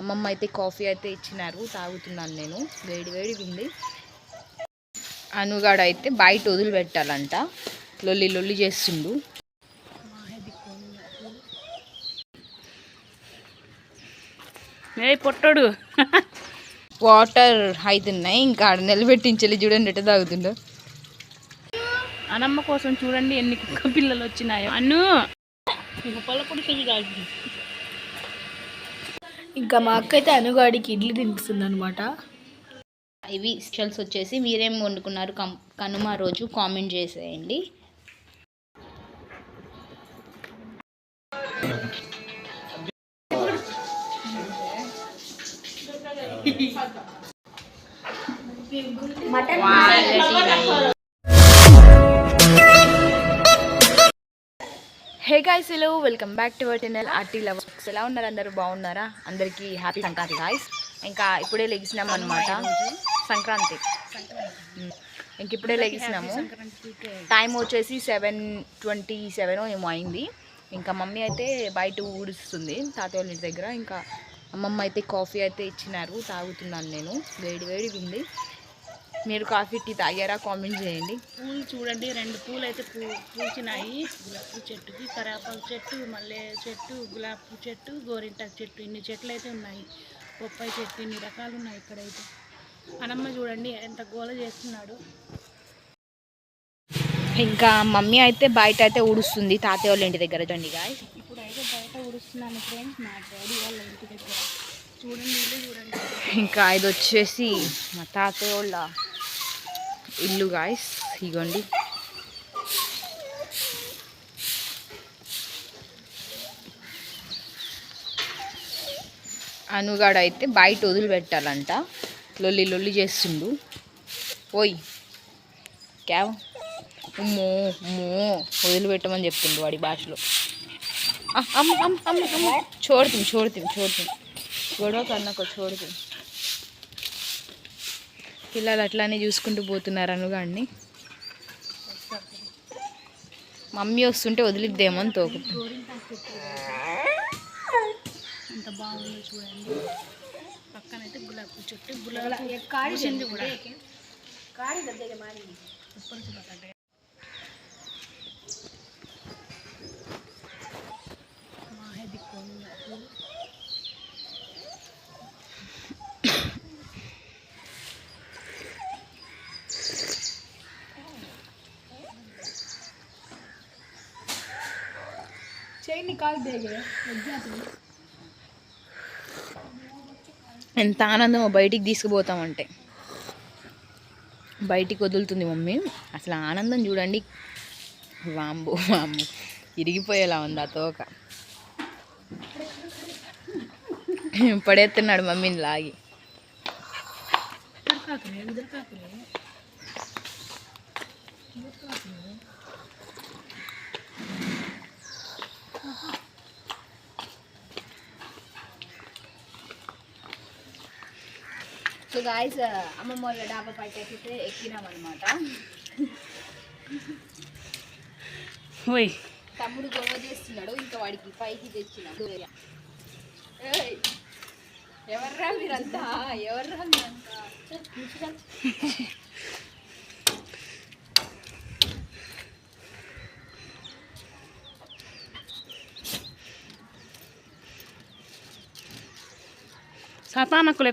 అమ్మమ్మ అయితే కాఫీ అయితే ఇచ్చినారు తాగుతున్నాను నేను. వేడి వేడి ఉంది. అనుగాడు అయితే బయట వదిలిపెట్టాలంట. లొల్లి లొల్లి చేస్తుండు. ఏ పొట్టడు. వాటర్ అవుతున్నాయి ఇంకా ఆడ నిలబెట్టించాలి చూడండి ఎట్ట తాగుతుండో. అనమ్మ కోసం చూడండి ఎన్ని కుక్క పిల్లలు వచ్చినాయో. అన్ను పొలపొడి ఇంకా మా అక్క అయితే అనుగాడికి ఇడ్లీ తినిపిస్తుంది అనమాట ఇవి స్పెషల్స్ వచ్చేసి మీరేం వండుకున్నారు కం కనుమ రోజు కామెంట్ చేసేయండి. Hey guys hello welcome back to our channel arty lovers ఎలా ఉన్నారు అందరూ? బాగున్నారా? అందరికీ హ్యాపీ సంక్రాంతి గాయ్స్ ఇంకా ఇప్పుడే లెగిసినాం అనమాట సంక్రాంతి. ఇంక ఇప్పుడే లెగిసినాము. టైం వచ్చేసి సెవెన్ ట్వంటీ సెవెన్ ఏమో అయింది. ఇంకా మమ్మీ అయితే బయట ఊడుస్తుంది తాతయ్య వాళ్ళ ఇంటి దగ్గర. ఇంకా అమ్మమ్మ అయితే కాఫీ అయితే ఇచ్చినారు తాగుతున్నాను నేను. వేడి వేడి ఉంది. మీరు కాఫీ టీ తాగారా? కామెంట్ చేయండి. పూలు చూడండి రెండు పూలు అయితే పూ పూసినాయి గులాబీ పువ్వు చెట్టుకి కరాపాకు చెట్టు మల్లె చెట్టు గులాబీ పువ్వు చెట్టు గోరింటాకు చెట్టు ఇన్ని చెట్లు అయితే ఉన్నాయి. బొప్పాయి చెట్టు ఇన్ని రకాలు ఉన్నాయి ఇక్కడైతే. అనమ్మ చూడండి ఎంత గోల చేస్తున్నాడు. ఇంకా మమ్మీ అయితే బయట అయితే ఊడుస్తుంది. తాతయ్య వాళ్ళ ఇంటి దగ్గర చూడండి గాయ ఇప్పుడు అయితే బయట ఉడుస్తున్నాను ఫ్రెండ్స్ మా డాడీ వాళ్ళ ఇంటి దగ్గర. చూడండి చూడండి. ఇంకా ఇది వచ్చేసి మా తాతయ్య వాళ్ళ ఇల్లు గాయస్ ఇగోండి. అనుగాడు అయితే బయట వదిలిపెట్టాలంట. లొల్లి లొల్లి చేస్తుండు. ఓయ్. క్యావ్ ఉమ్మో ఉమ్మో వదిలిపెట్టమని చెప్తుండు వాడి భాషలో. అమ్మ చూడతాం చూడతాం చూడతాం గొడవ కన్నాక చూడతాం పిల్లలు అట్లానే చూసుకుంటూ పోతున్నారు అనుగాడిని మమ్మీ వస్తుంటే వదిలిద్దేమో అని తోకు ఎంత బాగుందో చూడండి. పక్కన అయితే గులాబీ చెట్టు గులాబీ కాడి చెంది కూడా. ఉప్పల్ చూపకండి. మా హెది కోన్ పూలు. ఎంత ఆనందమో బయటికి తీసుకుపోతామంటే. బయటికి వదులుతుంది మమ్మీ. అసలు ఆనందం చూడండి. వాంబు వాంబు ఇరిగిపోయేలా ఉంది ఆ తోక. పడేస్తున్నాడు మమ్మీని లాగి. సో గాయస్ అమ్మమ్మ వాళ్ళ డాబా పైకి అయితే ఎక్కినాం అనమాట ఓయ్. తమ్ముడు గొడవ చేస్తున్నాడు ఇంకా వాడికి పైకి తెచ్చినాడు. ఎవర్రా మీరంతా? ఎవర్రా మీరంతా? సతానకులే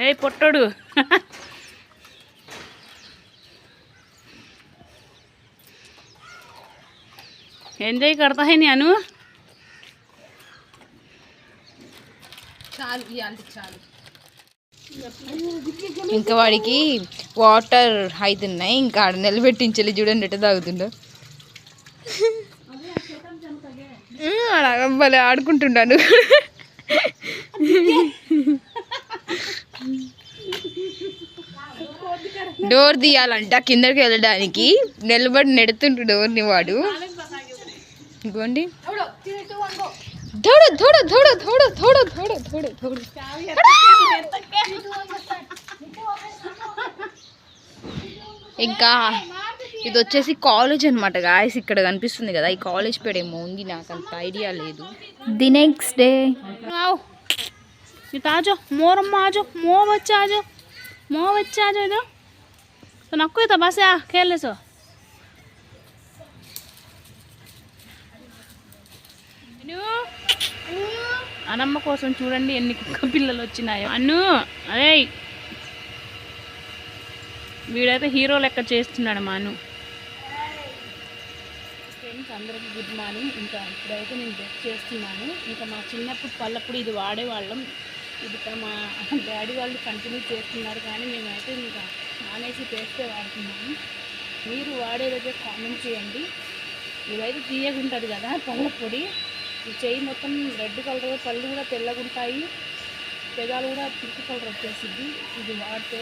ఏ పొట్టడు ఎంజాయ్ करता है నేను చాలు ఇలాంటి చాలు ఇంకా వాడికి వాటర్ అవుతున్నాయి ఇంకా ఆడ నిలబెట్టించాలి చూడండి ఎట్ట తాగుతుండో ఉమ్, అలాగ భలే ఆడుకుంటున్నాను డోర్ తీయాలంట కిందకి వెళ్ళడానికి. నిలబడి నెడుతుంటు డోర్ని వాడు. ఇంకోండి. ఇంకా ఇది వచ్చేసి కాలేజ్ అనమాట గాయస్ ఇక్కడ కనిపిస్తుంది కదా ఈ కాలేజ్ పేరు ఏమో ఉంది నాకు అంత ఐడియా లేదు. ది నెక్స్ట్ డే ఆజో మోరమ్మ ఆజో మో వచ్చాజో మో వచ్చాజో ఏదో तो नक्को ही तो बस आ खेल सो అనమ్మ కోసం చూడండి ఎన్ని కుక్క పిల్లలు వచ్చినాయో అన్ను అదే వీడైతే హీరో లెక్క చేస్తున్నాడు మా అన్ను ఫ్రెండ్స్ అందరికీ గుడ్ మార్నింగ్ ఇంకా ఇప్పుడైతే నేను బ్రష్ చేస్తున్నాను ఇంకా మా చిన్నప్పుడు పళ్ళప్పుడు ఇది వాడేవాళ్ళం ఇది ఇక మా డాడీ వాళ్ళు కంటిన్యూ చేస్తున్నారు కానీ మేమైతే ఇంకా మానేసి పేస్టే వాడుతున్నాము మీరు వాడేదైతే కామెంట్ చేయండి. ఇదైతే తీయగా ఉంటుంది కదా పళ్ళ పొడి. ఈ చెయ్యి మొత్తం రెడ్ కలర్ పళ్ళు కూడా తెల్లగా ఉంటాయి. పెదాలు కూడా పింక్ కలర్ వచ్చేసిద్ది ఇది వాడితే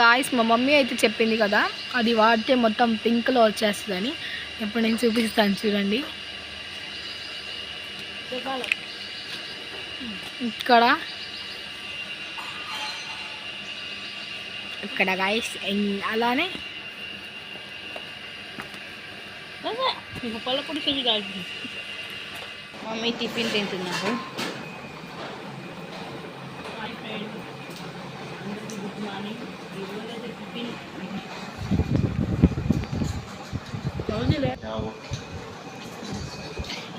గాయస్ మా మమ్మీ అయితే చెప్పింది కదా అది వాడితే మొత్తం పింక్లో వచ్చేస్తుందని. ఇప్పుడు నేను చూపిస్తాను చూడండి. ఇక్కడ ఇక్కడ గాయస్ అలానే. పల్లపొడి కేజీ కాదు మమ్మీ టిఫిన్ తింటున్నారు.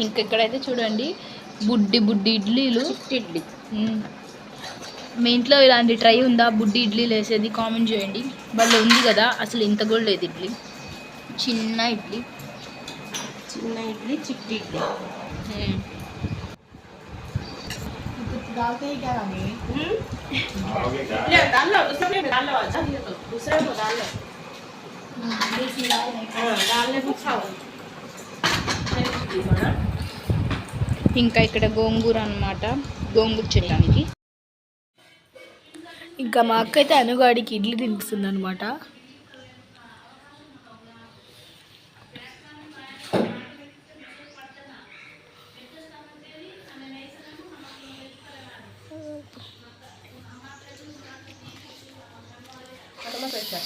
ఇంకెక్కడైతే చూడండి బుడ్డి బుడ్డి ఇడ్లీలు. ఇడ్లీ. మీ ఇంట్లో ఇలాంటి ట్రై ఉందా? బుడ్డి ఇడ్లీ లేసేది కామెంట్ చేయండి. వాళ్ళు ఉంది కదా అసలు ఇంత కూడా లేదు ఇడ్లీ. చిన్న ఇడ్లీ. చిన్న ఇడ్లీ చిట్టి ఇడ్లీ. ఇంకా ఇక్కడ గోంగూర అనమాట గోంగూర చెట్టానికి. ఇంకా మా అక్క అయితే అనుగాడికి ఇడ్లీ తినిపిస్తుంది అనమాట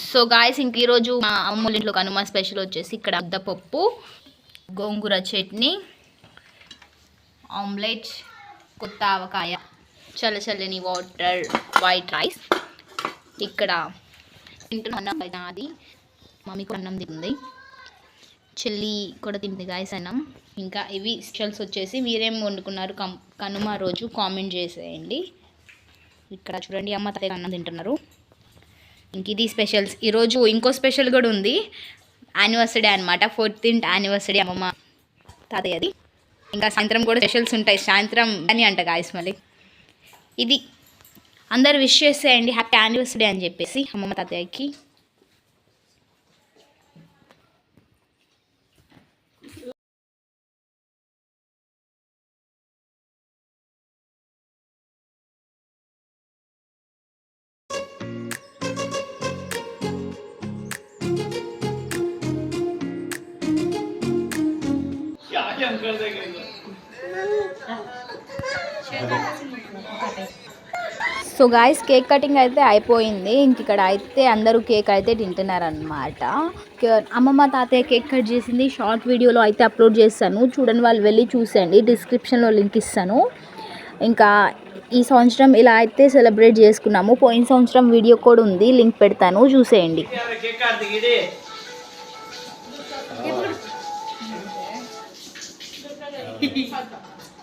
సో గాయస్ ఇంక ఈరోజు మా అమ్మోళ్ళ ఇంట్లో కనుమ స్పెషల్ వచ్చేసి ఇక్కడ అద్దపప్పు గోంగూర చట్నీ ఆమ్లెట్ కొత్త ఆవకాయ. చల్ల చల్లని వాటర్ వైట్ రైస్ ఇక్కడ తింటున్న అన్నం అయితే అది మమ్మీ కూడా అన్నం తింది చెల్లి కూడా తింది గాయస్ అన్నం. ఇంకా ఇవి స్పెషల్స్ వచ్చేసి మీరేం వండుకున్నారు? కం కనుమ రోజు కామెంట్ చేసేయండి. ఇక్కడ చూడండి అమ్మ తాతయ్య అన్నం తింటున్నారు. ఇంక ఇది స్పెషల్స్ ఈరోజు ఇంకో స్పెషల్ కూడా ఉంది. యానివర్సరీ అనమాట ఫోర్టీన్త్ యానివర్సరీ అమ్మమ్మ తాతయ్యది. ఇంకా సాయంత్రం కూడా స్పెషల్స్ ఉంటాయి. సాయంత్రం అని అంట గాయస్ మళ్ళీ. ఇది. అందరు విష్ చేసేయండి హ్యాపీ యానివర్సరీ అని చెప్పేసి అమ్మమ్మ తాతయ్యకి. సో గాయస్ కేక్ కటింగ్ అయితే అయిపోయింది. ఇంక ఇక్కడ అయితే అందరూ కేక్ అయితే తింటున్నారనమాట అమ్మమ్మ తాతయ్య కేక్ కట్ చేసింది. షార్ట్ వీడియోలో అయితే అప్లోడ్ చేస్తాను. చూడండి వాళ్ళు వెళ్ళి చూసేయండి. డిస్క్రిప్షన్లో లింక్ ఇస్తాను. ఇంకా ఈ సంవత్సరం ఇలా అయితే సెలబ్రేట్ చేసుకున్నాము. పోయిన సంవత్సరం వీడియో కూడా ఉంది. లింక్ పెడతాను. చూసేయండి.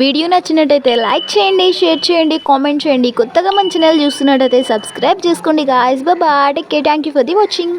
వీడియో నచ్చినట్టయితే లైక్ చేయండి షేర్ చేయండి కామెంట్ చేయండి. కొత్తగా మన ఛానల్ చూస్తున్నట్టయితే సబ్స్క్రైబ్ చేసుకోండి guys Baba take care thank you for the watching